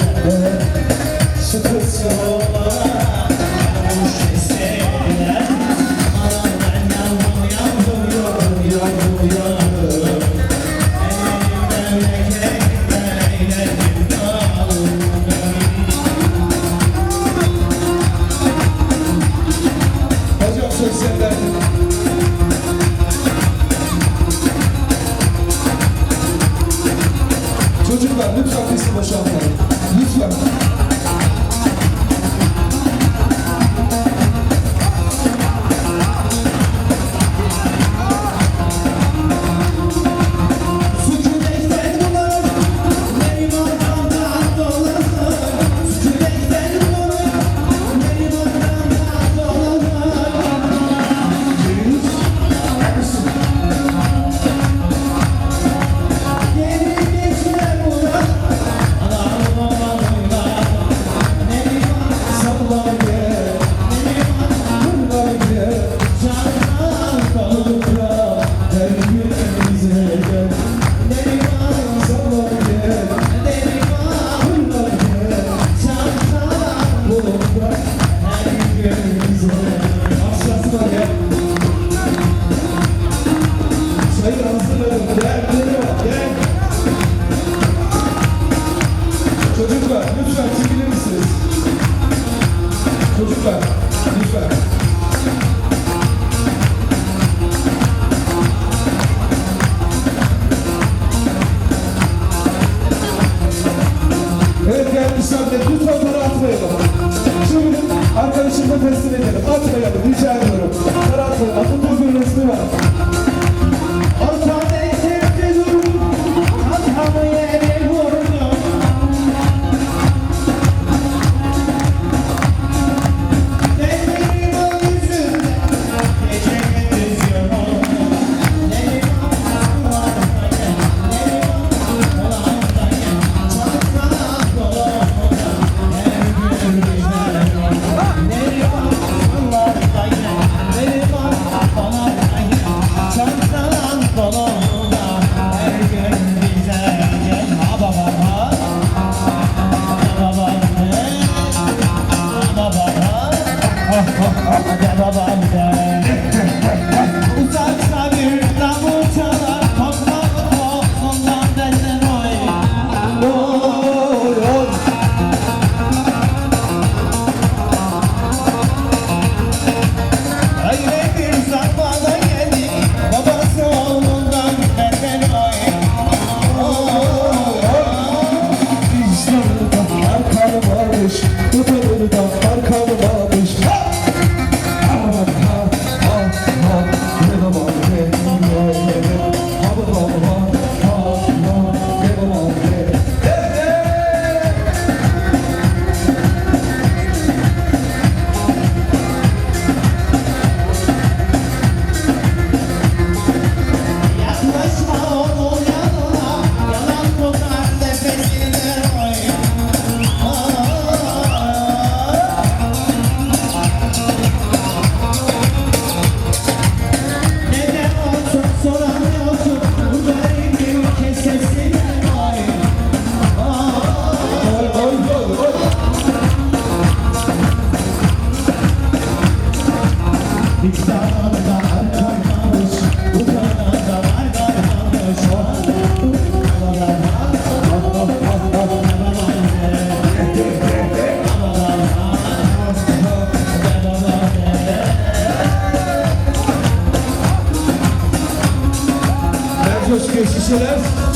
Yeah. Arkadaşımla teslim edelim. Atmayalım rica ediyorum. Para şişeler.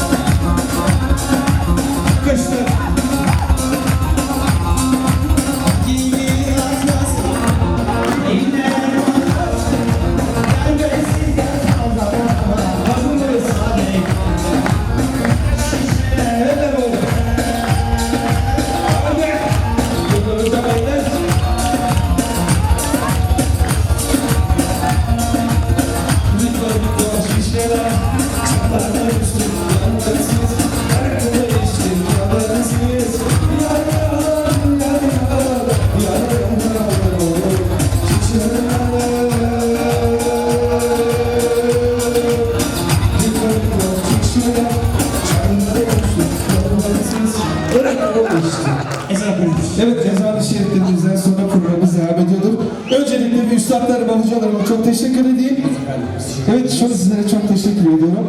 Evet ezan-ı şeriflerimizden sonra programımız devam ediyordur. Öncelikle bir üstadlarıma, hocalarıma çok teşekkür edeyim. Evet şunu sizlere çok teşekkür ediyorum.